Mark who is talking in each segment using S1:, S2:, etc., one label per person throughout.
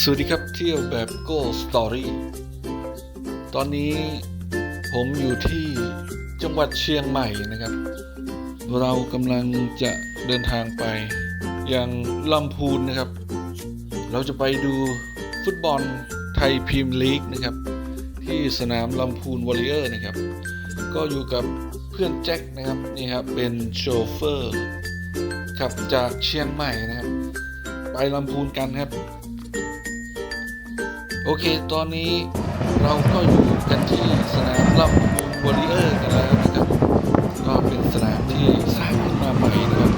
S1: สวัสดีครับเที่ยวแบบโก้สตอรี่ตอนนี้ผมอยู่ที่จังหวัดเชียงใหม่นะครับ เรากำลังจะเดินทางไปยังลำพูนนะครับ เราจะไปดูฟุตบอลไทยพรีเมียร์ลีกนะครับ ที่สนามลำพูนวอริเออร์นะครับ ก็อยู่กับเพื่อนแจ็คนะครับนี่ครับเป็นโชเฟอร์ขับจากเชียงใหม่นะครับ ไปลำพูนกันครับ โอเค ตอนนี้เราก็อยู่กันที่สนามรับมูลวอริเออร์กันแล้วนะครับ ก็เป็นสนามที่สร้างขึ้นมาใหม่นะครับ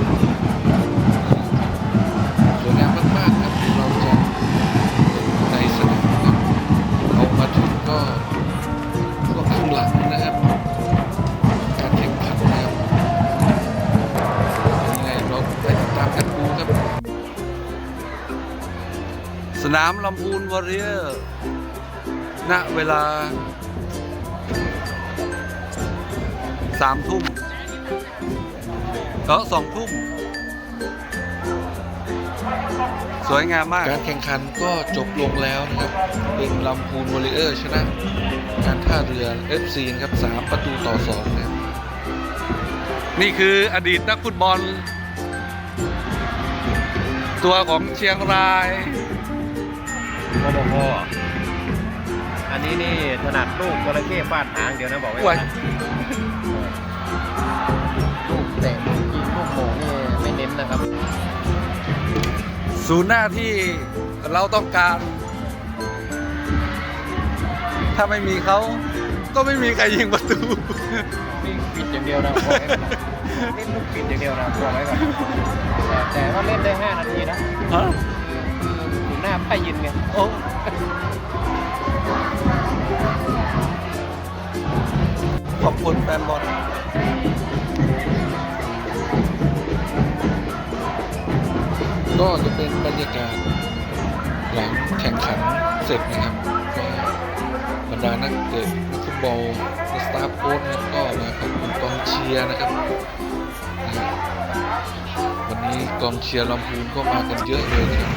S1: สวยงามมากๆครับเราจะในสนามนะครับเรามาถึงก็ช่วงครึ่งหลังนะครับ นามลำพูนวอริเออร์ณเวลาสามทุ่มแล้วสองทุ่ม สวยงามมาก การแข่งขันก็จบลงแล้วนะครับ เป็นลำพูนวอริเออร์ชนะ การท่าเรือ FC นะครับสามประตูต่อสองนะครับนี่คืออดีตนักฟุตบอล ตัวของเชียงราย
S2: โมโมโมอันนี้นี่ถนัดลูกจระเข้ฟาดหางเดี๋ยวนะบอกไว้
S1: โอ้
S2: ก่อยนนะลูกเตะลูกยิงลูกโมงนี่ไม่เน้นนะครับ
S1: ศูนย์หน้าที่เราต้องการ ถ้าไม่มีเขาก็ไม่มีใครยิงประตู
S2: นี่ปิดอย่างเดียวนะบอกไว้ก่อนนะเล่นลูกปิดอย่างเดียวนะบอกไว้ก่อนแต่แต่ว่าเล่นได้ 5 นาทีนะ
S1: ฮะา
S2: ป้ายยินไง
S1: โอ้ขอบคุณแฟนบอลก็จะเป็นบรรยากาศหลังแข่งขันเสร็จนะครับบรรดานักเตะนักฟุตบอลสตาฟโค้ชนก็มาขอบคุณกองเชียร์นะครับ วันนี้กองเชียร์ลำพูนก็มากันเยอะเลยนะครับ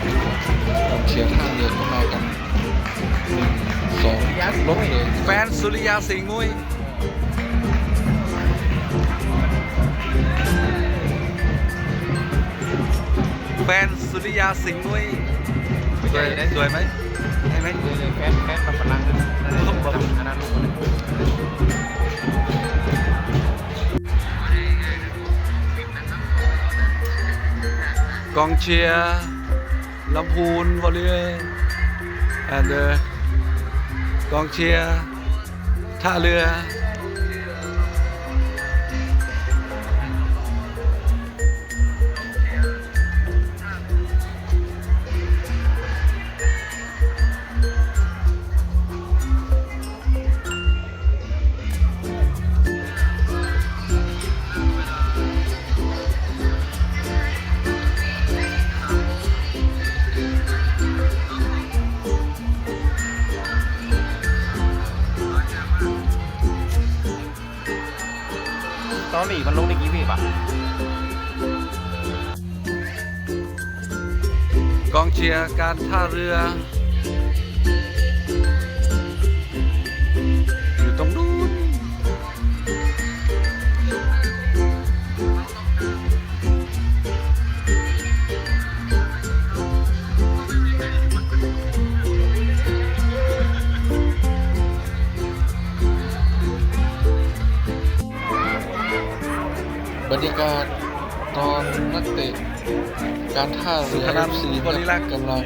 S1: กองเชียร์ท่าเรือก็มากันหนึ่งสองรถเลยแฟนสุริยาสิงห์มุ้ยแฟนสุริยาสิงห์มุ้ย
S2: ไม่
S1: ส
S2: ใช่
S1: วย
S2: นะ
S1: สวยไหมใช่ไหม
S2: เลยเลยแคสแคสกับพลังนั่นนั่นนั่นอันนั้นลูกคนนึ
S1: กองเชียร์ลำพูนวอลเลย์ and uh, กองเชียร์ท่าเรือ
S2: นี่มันลงได้กี่วิบะ
S1: กองเชียร์การท่าเรือ บรรยากาศตอนนักเตะการท่าเรือน้ำสีบริลักษ์กำลัง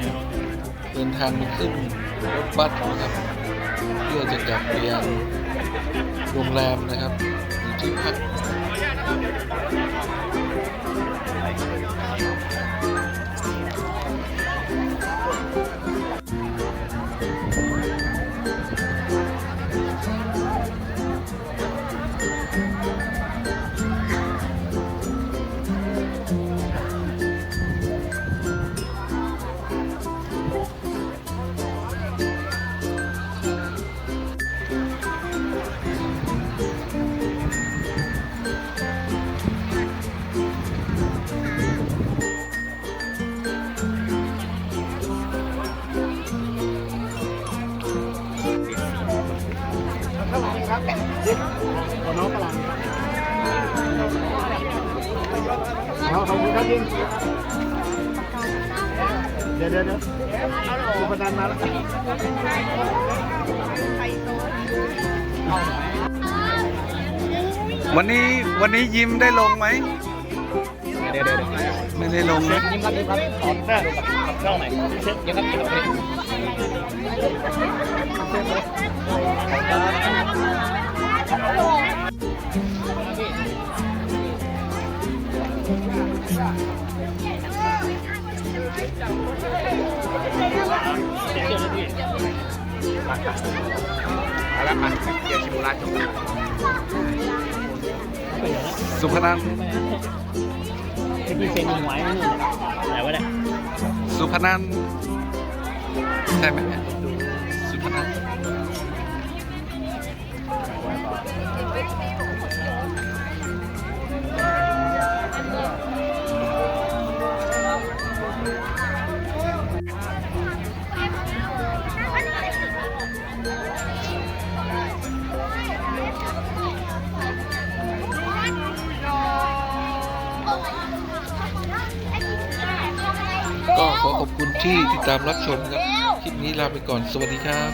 S1: เดินทางมาขึ้นรถบัสนะครับเพื่อจะกลับไปยังโรงแรมนะครับที่พัก เดี๋
S3: ยวเดี๋ยวเดี๋ยวสุพนันมาแล้ว
S4: วันนี้วันนี้ยิ้มได้ลงไหม
S3: เดี๋ยวเดี๋ยว
S4: ไม่ได้ลงนะ
S3: ยิ้มครับยิ้มครับขอแม่กับเจ้าหน่อยครับครับ แล้วมันเกียร์ชิมูระจบ
S4: สุพนัน
S3: ที่พี่เซ็นไว้นั่นไหนวะเนี่ย
S4: สุพนันใช่ไหมสุพนันก็ ที่ติดตามรับชมครับ คลิปนี้ลาไปก่อน สวัสดีครับ